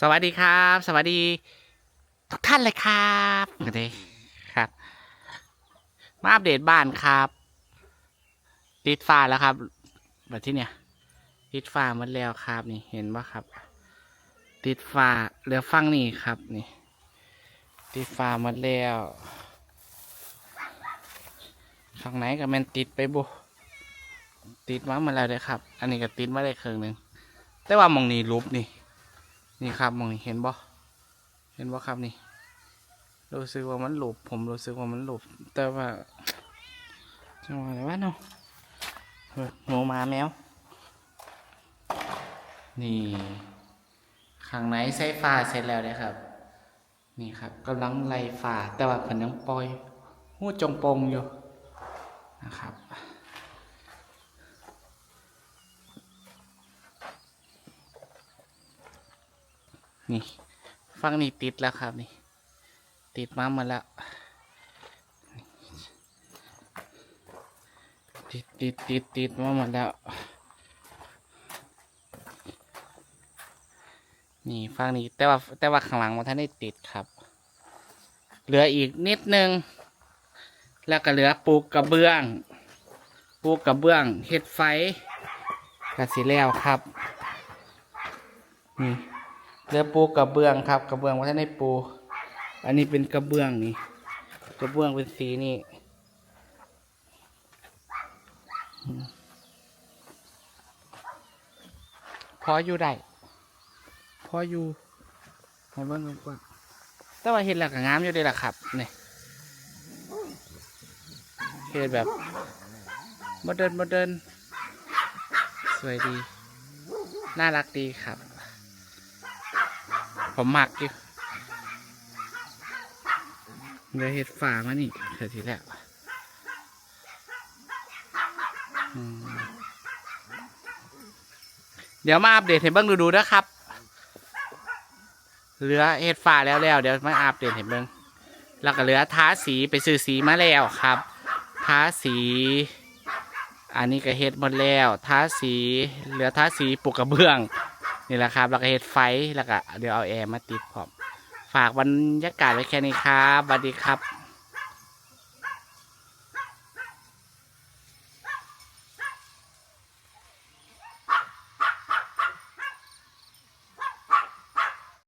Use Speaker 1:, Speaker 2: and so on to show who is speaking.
Speaker 1: สวัสดีครับ สวัสดี ทุกท่านเลยครับโอเคครับ มาอัปเดตบ้านครับ ติดฟ้าแล้วครับแบบที่เนี่ย ติดฟ้าหมันแล้วครับ นี่เห็นปะครับ ติดฟ้าเหลือฟังนี่ครับ นี่ ติดฟ้าหมันแล้วฝั่งไหนก็แมันติดไปบุติดมามาแล้วเลยครับ อันนี้ก็ติดมาได้ครึ่งหนึ่งแต่ว่ามองนี่รูปนี่ นี่ครับมองเห็นบ่เห็นบ่ครับนี่รู้สึกว่ามันหลบผมรู้สึกว่ามันหลบแต่ว่าจังหวะอะไรวะเนาะเฮ้ยหมูมาแมว นี่ข้างในใส่ฟ้าเสร็จแล้วเลยครับ นี่ครับกำลังไล่ฟ้าแต่ว่าเพิ่นยังปล่อยหูจงโปงอยู่นะครับ นี่ฟังนี่ติดแล้วครับนี่ ติดมาหมดแล้ว ติดติดติดติดมาหมดแล้ว นี่ฟังนี่แต่ว่าแต่ว่าข้างหลังมันท่านได้ติดครับ เหลืออีกนิดนึง แล้วก็เหลือปูกระเบื้อง ปูกระเบื้องเห็ดไฟกระสีแล้วครับ นี่ เหลือปูกระเบื้องครับ กระเบื้องว่าท่านได้ปู อันนี้เป็นกระเบื้องนี่ กระเบื้องเป็นสีนี่อืมพออยู่ได้พออยู่ให้เบิ้งกว่าแต่ว่าเห็ดหลักงามอยู่เดีล่ะครับนี่เห็ดแบบโมเดิร์นโมเดิร์นสวยดี น่ารักดีครับ ผมหมักอยู่เดี๋ยวเห็ดฝามานี่เดี๋ยวทีแรกอืมเดี๋ยวมาอัปเดตให้เบิ้งดูๆนะครับ เหลือเห็ดฝาแล้วแล้วเดี๋ยวมาอัปเดตให้เบิ้งแล้วก็เหลือทาสีไปซื้อสีมาแล้วครับ ทาสี อันนี้ก็เฮ็ดหมดแล้ว ทาสี เหลือทาสีปลูกกระเบื้อง นี่แหละครับแล้วก็เฮ็ดไฟแล้วก็เดี๋ยวเอาแอร์มาติดพร้อมฝากบรรยากาศไว้แค่นี้ครับสวัสดีครับ